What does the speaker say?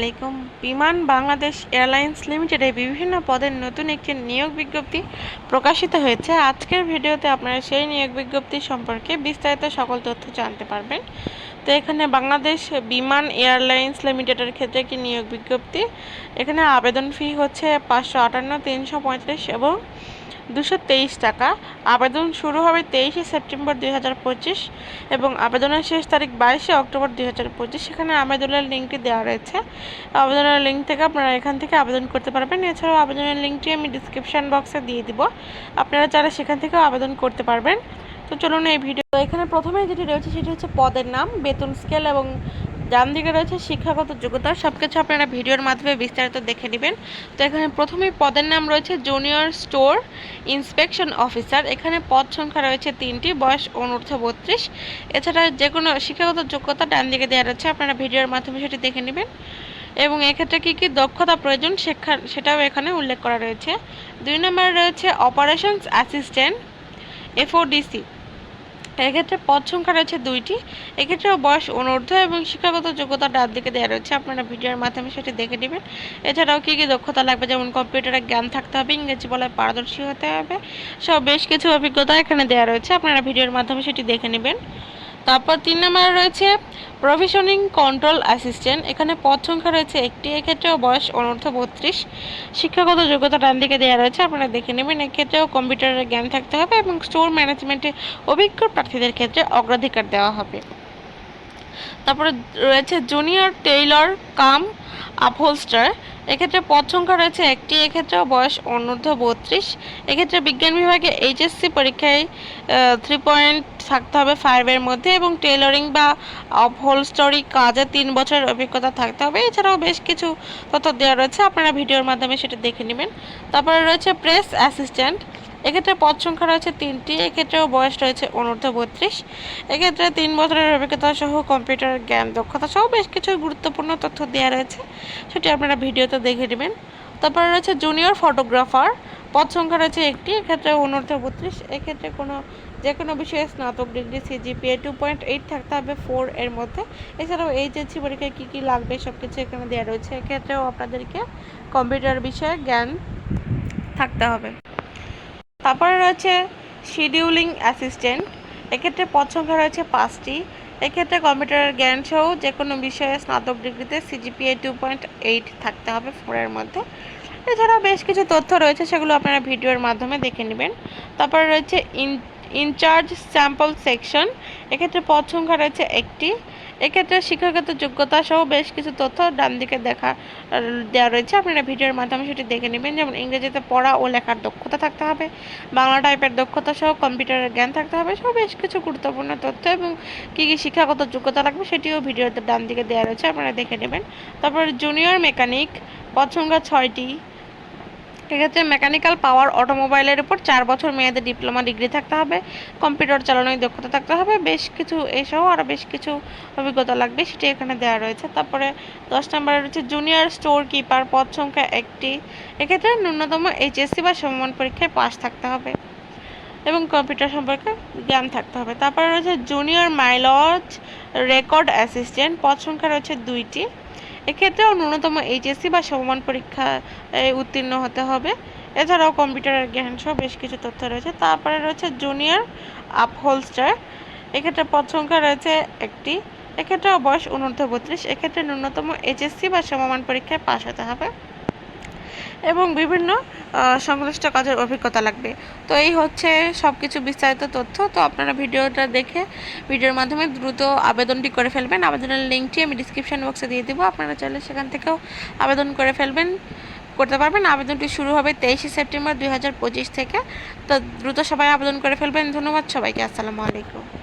আলাইকুম। বিমান বাংলাদেশ এয়ারলাইন্স লিমিটেডে বিভিন্ন পদের নতুন একটি নিয়োগ বিজ্ঞপ্তি প্রকাশিত হয়েছে। আজকের ভিডিওতে আপনারা সেই নিয়োগ বিজ্ঞপ্তি সম্পর্কে বিস্তারিত সকল তথ্য জানতে পারবেন। তো এখানে বাংলাদেশ বিমান এয়ারলাইন্স লিমিটেডের ক্ষেত্রে একটি নিয়োগ বিজ্ঞপ্তি। এখানে আবেদন ফি হচ্ছে পাঁচশো আটান্ন, তিনশো পঁয়ত্রিশ এবং দুশো তেইশ টাকা। আবেদন শুরু হবে তেইশে সেপ্টেম্বর দুই হাজার পঁচিশ এবং আবেদনের শেষ তারিখ বাইশে অক্টোবর দুই হাজার পঁচিশ। সেখানে আবেদনের লিঙ্কটি দেওয়া রয়েছে। আবেদনের লিঙ্ক থেকে আপনারা এখান থেকে আবেদন করতে পারবেন। এছাড়াও আবেদনের লিঙ্কটি আমি ডিসক্রিপশান বক্সে দিয়ে দিব। আপনারা চাইলে সেখান থেকেও আবেদন করতে পারবেন। তো চলুন এই ভিডিও এখানে প্রথমে যেটি রয়েছে, সেটি হচ্ছে পদের নাম, বেতন স্কেল এবং ডান দিকে রয়েছে শিক্ষাগত যোগ্যতা। সব কিছু আপনারা ভিডিওর মাধ্যমে বিস্তারিত দেখে নেবেন। তো এখানে প্রথমেই পদের নাম রয়েছে জুনিয়র স্টোর ইন্সপেকশন অফিসার এখানে পদ সংখ্যা রয়েছে তিনটি, বয়স অনূর্ধ্ব বত্রিশ। এছাড়া যে কোনো শিক্ষাগত যোগ্যতা ডান দিকে দেওয়া রয়েছে, আপনারা ভিডিওর মাধ্যমে সেটি দেখে নেবেন। এবং এক্ষেত্রে কী কী দক্ষতা প্রয়োজন, সেখা, সেটাও এখানে উল্লেখ করা রয়েছে। দুই নম্বরে রয়েছে অপারেশনস অ্যাসিস্ট্যান্ট এফওডিসি এক্ষেত্রে পদ সংখ্যা রয়েছে দুইটি। এক্ষেত্রেও বয়স অনূর্ধ্ব এবং শিক্ষাগত যোগ্যতা ডান দিকে দেওয়া রয়েছে। আপনারা ভিডিওর মাধ্যমে সেটি দেখে নেবেন। এছাড়াও কী কী দক্ষতা লাগবে? যেমন কম্পিউটারে জ্ঞান থাকতে হবে, ইংরেজি বলায় পারদর্শী হতে হবে সব বেশ কিছু অভিজ্ঞতা এখানে দেওয়া রয়েছে। আপনারা ভিডিওর মাধ্যমে সেটি দেখে নেবেন। তারপর তিন নম্বরে রয়েছে প্রভিশনিং কন্ট্রোল অ্যাসিস্ট্যান্ট এখানে পদ সংখ্যা রয়েছে একটি, এক্ষেত্রেও বয়স অনূর্ধ্ব বত্রিশ। শিক্ষাগত যোগ্যতা ডান দিকে দেওয়া রয়েছে, আপনারা দেখে নেবেন। এক্ষেত্রেও কম্পিউটারের জ্ঞান থাকতে হবে এবং স্টোর ম্যানেজমেন্টে অভিজ্ঞ প্রার্থীদের ক্ষেত্রে অগ্রাধিকার দেওয়া হবে। তারপরে রয়েছে জুনিয়র টেইলর কাম আপহোলস্টার এক্ষেত্রে পদ সংখ্যা রয়েছে একটি এক্ষেত্রে বয়স অনূর্ধ্ব বত্রিশ। এক্ষেত্রে বিজ্ঞান বিভাগে এইচএসসি পরীক্ষায় থ্রি পয়েন্ট থাকতে হবে ফাইভের মধ্যে এবং টেলরিং বা আপহোলস্টরি কাজে তিন বছরের অভিজ্ঞতা থাকতে হবে। এছাড়াও বেশ কিছু তথ্য দেওয়া রয়েছে, আপনারা ভিডিওর মাধ্যমে সেটা দেখে নেবেন। তারপরে রয়েছে প্রেস অ্যাসিস্ট্যান্ট এক্ষেত্রে পদ সংখ্যা রয়েছে তিনটি, এক্ষেত্রেও বয়স রয়েছে অনূর্ধ্ব বত্রিশ। এক্ষেত্রে তিন বছরের অভিজ্ঞতা সহ কম্পিউটার জ্ঞান দক্ষতা সহ বেশ কিছু গুরুত্বপূর্ণ তথ্য দেওয়া রয়েছে, সেটি আপনারা ভিডিওতে দেখে নেবেন। তারপরে রয়েছে জুনিয়র ফটোগ্রাফার পদ সংখ্যা রয়েছে একটি, এক্ষেত্রে অনূর্ধ্ব বত্রিশ। এক্ষেত্রে কোনো যে কোনো বিষয়ে স্নাতক degree CGPA two point eight থাকতে হবে ফোর এর মধ্যে। এছাড়াও এইচএসসি পরীক্ষায় কী কী লাগবে সব কিছু এখানে দেওয়া রয়েছে। এক্ষেত্রেও আপনাদেরকে কম্পিউটার বিষয়ে জ্ঞান থাকতে হবে। তারপরে রয়েছে শিডিউলিং অ্যাসিস্ট্যান্ট এক্ষেত্রে পদ সংখ্যা রয়েছে পাঁচটি। এক্ষেত্রে কম্পিউটারের জ্ঞান সহ যে কোনো বিষয়ে স্নাতক ডিগ্রিতে সিজিপিএ টু পয়েন্ট এইট থাকতে হবে ফোরের মধ্যে। এছাড়াও বেশ কিছু তথ্য রয়েছে, সেগুলো আপনারা ভিডিওর মাধ্যমে দেখে নেবেন। তারপরে রয়েছে ইন ইনচার্জ স্যাম্পল সেকশন এক্ষেত্রে পদ সংখ্যা রয়েছে একটি। এক্ষেত্রে শিক্ষাগত যোগ্যতা সহ বেশ কিছু তথ্য ডান দিকে দেখা দেওয়া রয়েছে। আপনারা ভিডিওর মাধ্যমে সেটি দেখে নেবেন। যেমন ইংরেজিতে পড়া ও লেখার দক্ষতা থাকতে হবে, বাংলা টাইপের দক্ষতা সহ কম্পিউটারের জ্ঞান থাকতে হবে সব বেশ কিছু গুরুত্বপূর্ণ তথ্য এবং কী কী শিক্ষাগত যোগ্যতা লাগবে সেটিও ভিডিওতে ডান দিকে দেওয়া রয়েছে। আপনারা দেখে নেবেন। তারপর জুনিয়র মেকানিক সংখ্যা ছয়টি এক্ষেত্রে মেকানিক্যাল পাওয়ার অটোমোবাইলের উপর চার বছর মেয়াদে ডিপ্লোমা ডিগ্রি থাকতে হবে কম্পিউটার চালানোর দক্ষতা থাকতে হবে, বেশ কিছু এসহ আরও বেশ কিছু অভিজ্ঞতা লাগবে, সেটি এখানে দেওয়া রয়েছে। তারপরে দশ নম্বরে রয়েছে জুনিয়র স্টোর কিপার পদ সংখ্যা একটি। এক্ষেত্রে ন্যূনতম এইচএসসি বা সমমান পরীক্ষায় পাস থাকতে হবে এবং কম্পিউটার সম্পর্কে জ্ঞান থাকতে হবে। তারপরে রয়েছে জুনিয়র মাইলজ রেকর্ড অ্যাসিস্ট্যান্ট পদ সংখ্যা রয়েছে দুইটি। এক্ষেত্রেও ন্যূনতম এইচএসসি বা সমমান পরীক্ষা উত্তীর্ণ হতে হবে। এছাড়াও কম্পিউটারের জ্ঞান সহ বেশ কিছু তথ্য রয়েছে। তারপরে রয়েছে জুনিয়র আপ হোলস্টার এক্ষেত্রে পদ সংখ্যা রয়েছে একটি। এক্ষেত্রেও বয়স অনূর্ধ্ব বত্রিশ। এক্ষেত্রে ন্যূনতম এইচএসসি বা সমমান পরীক্ষায় পাশ হতে হবে। এবং বিভিন্ন সংশ্লিষ্ট কাজের অভিজ্ঞতা লাগবে। তো এই হচ্ছে সব কিছু বিস্তারিত তথ্য। তো আপনারা ভিডিওটা দেখে ভিডিওর মাধ্যমে দ্রুত আবেদনটি করে ফেলবেন। আবেদনের লিঙ্কটি আমি ডিসক্রিপশান বক্সে দিয়ে দেবো। আপনারা চাইলে সেখান থেকেও আবেদন করে ফেলবেন, করতে পারবেন। আবেদনটি শুরু হবে তেইশে সেপ্টেম্বর দুই হাজার পঁচিশ থেকে। তো দ্রুত সবাই আবেদন করে ফেলবেন। ধন্যবাদ সবাইকে। আসসালামু আলাইকুম।